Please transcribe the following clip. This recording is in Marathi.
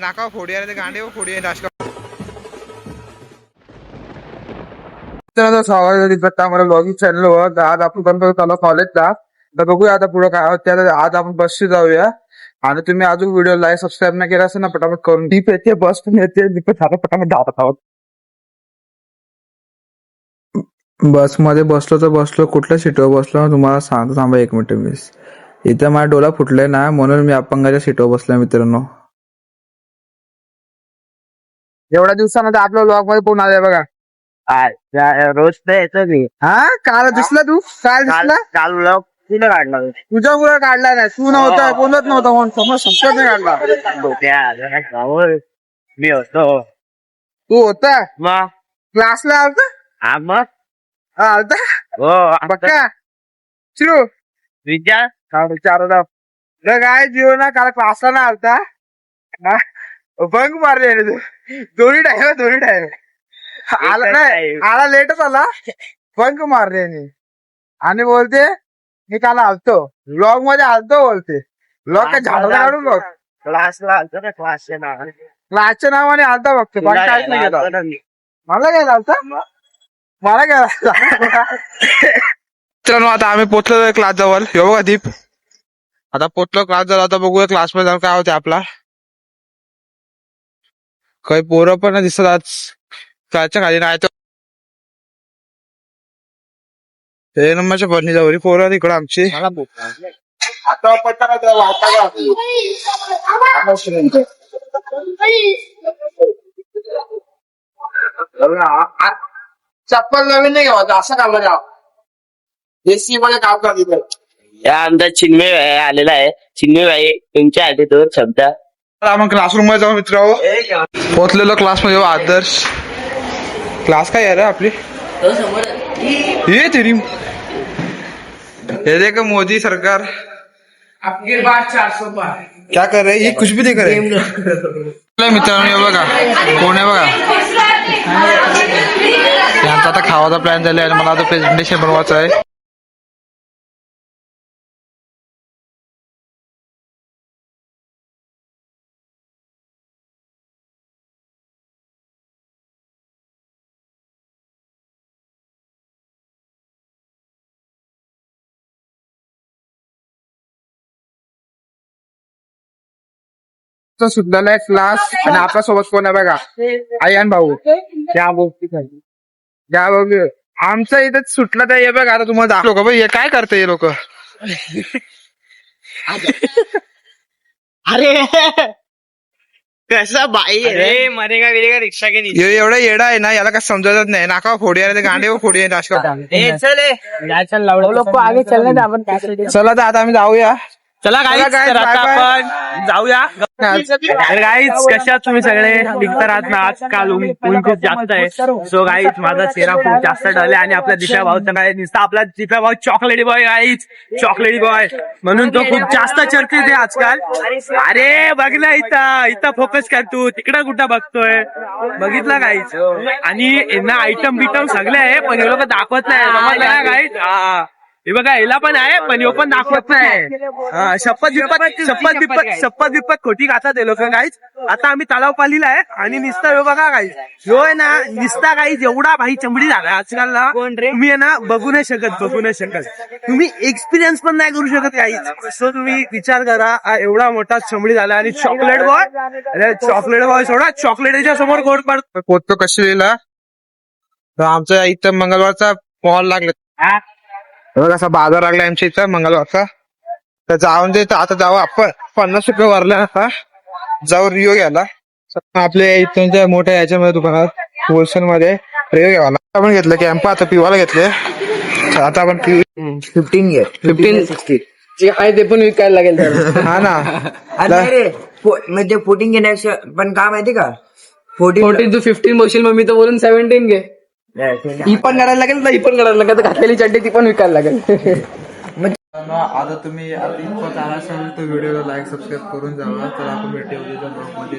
नाका फोडी आहे ते गांडे फोडी आहे राजका मित्रांनो स्वागत आम्हाला चॅनल वर आज आपण गणपती चालू कॉलेजला तर बघूया आता पुढे काय होतं आज आपण बसशी जाऊया. आणि तुम्ही अजून व्हिडिओ लाईक सबस्क्राईब नाही केला असेल ना पटापट करून. दीप येते बस पण येते. पटापट धावत आहोत. बसमध्ये बसलो तर बसलो. कुठल्या सीटवर बसलो तुम्हाला सांगतो. थांबा एक मिनिट मीस इथं माझा डोला फुटलाय ना म्हणून मी अपंगाच्या सीटवर बसलोय मित्रांनो. एवढ्या दिवसानंतर आपल्या ब्लॉगमध्ये पुन्हा आलाय बघा? रोज तर येतो मी. हा? काल दिसला तू? काल काल दिसला? काल ब्लॉग तिने काढला तुझ्या मुळे काढला नाही. तू नव्हता कोणच नव्हता म्हणून समज संपत नाही काढला. डोक्या मी होतो. तू होता? मग? क्लासला आलता? हा मग? हा, आलता? हो पक्का चिरू विचार हा विचारला काय जीव ना काल क्लासला ना आलता. हा? बंक मारले रे तू. दोन्ही टाइम दोन्ही टाइम आला नाही. आला लेटच आला. बंक मारले. आणि बोलते मी काल आलतो. ब्लॉगमध्ये आलतो बोलते. ब्लॉग काय झाडला काढून बघ. क्लासला आलतो ना क्लासच्या नावाने. क्लासच्या नावाने आलता बघते बाकी काहीच नाही मी. मला काय आलता? मला काय मित्रांनो आता आम्ही पोचलो क्लास जवळ. हे बघा दीप. आता पोचलो क्लास जवळ. आता बघूया क्लासमध्ये जाऊन काय होते आपला. काही पोरं पण नाही दिसत आज. क्लासच्या खाली नाही तर ते नंबरच्या बरणी जवळ पोरं तिकडं आमची. चप्पल नवीन नाही घ्यावा असं काम द्या एसी मध्ये काम करते या आमचा चिन्मय भाई आलेला आहे. चिन्मय भाई तुमच्या आधी दोन शब्द आपण क्लासरूममध्ये जाऊ मित्र पोहोचलेलो क्लासमध्ये आदर्श. क्लास काय आहे रे आपली? ये तेरी. ये देख मोदी सरकार. आपके बाद चार सौ पार क्या कर रहे ये कुछ भी नहीं कर रहे. मित्रांनो बघा. कोण आहे बघा? यांचा आता खावाचा प्लॅन झाला आणि मला आता प्रेझेंटेशन बनवायचं आहे. सुद्धा क्लास आणि आपल्यासोबत कोण आहे बघा? आई आणि भाऊ. त्या गोष्टी त्या बघ आमचं इथं सुटलं तर हे बघा आता तुम्हाला दाखव. का हे काय करते हे लोक? अरे. कसा बाई अरे मरेगा विरेगा रिक्षा के नीचे? एवढा येडा आहे ना याला काय समजतच नाही. नाका फोडी आहे ते गांडे फोडी आहे चल को आगे दे अपन कैसे चला तर आता आम्ही जाऊया. चला चला guys, तर आता bye bye. आपण. जाऊया. गाईज कशा आहात तुम्ही सगळे? निघता राहत ना आजकाल ऊन ऊन खूप जास्त आहे. सो गाईज माझा चेहरा खूप जास्त ढळले आणि आपल्या दिप्या भाऊचा काय नुसता आपला दिप्या भाऊ चॉकलेटी बॉय गाईज चॉकलेटी बॉय म्हणून तो खूप जास्त चर्चेत आहे आजकाल. अरे बघ ना इथं. इथं फोकस कर तू. तिकडं कुठं बघतोय? बघितलं गाईज आणि यांना आयटम बिटम सगळे आहे पण हे लोक दाखवत नाही. समजलं ना गाईज हा. हे बघा याला पण आहे पण ह्यो पण दाखवत नाही हा, शपथ बिप्पत शपथ बिप्पत शपथ बिप्पत खोटी खातात हे लोक काहीच आता आम्ही तलाव पालीला आहे आणि निस्ता ह्यो बघा काहीच ह्यो आहे ना निस्ता काहीच एवढा भाई चमडी झाला आजकाल ना. तुम्ही आहे ना बघू नाही शकत बघू नाही शकत. तुम्ही एक्सपिरियन्स पण नाही करू शकत काहीच सो तुम्ही विचार करा हा एवढा मोठा चमडी झाला आणि चॉकलेट बॉय अरे चॉकलेट बॉय सोडा चॉकलेटच्या समोर कोट पडतो पोचतो तर आमच्या इथं मंगळवारचा मॉल लागला. बघा असा बाजार लागला आमच्या इथं मंगळवारचा. तर जाऊन ते आता जाऊ आपण. पन्नास रुपये वरला आता जाऊ रिओ घ्यायला. आपल्या इथं त्या मोठ्या याच्यामध्ये दुकानात होलसेल मध्ये रिओ घ्यायला. आपण घेतलं कॅम्प आता पिवाला घेतले. आता आपण फिफ्टीन घे. फिफ्टीन सिक्स्टी जे आहे ते पण विकायला लागेल हा ना. म्हणजे फोर्टीन घेण्यापेक्षा पण काय माहिती का? फोर्टीन फोर्टीन टू फिफ्टीन बसशील मग मी तर बोलून सेव्हन्टीन घे. ही पण काढायला लागेल ना ही पण काढायला लागेल. तर घातलेली चड्डी ती पण विकायला लागेल. आता तुम्ही आता इतकं आला असेल तर व्हिडिओला लाईक सबस्क्राईब करून जावा. तर आपण भेटू उद्याच्या ब्लॉगमध्ये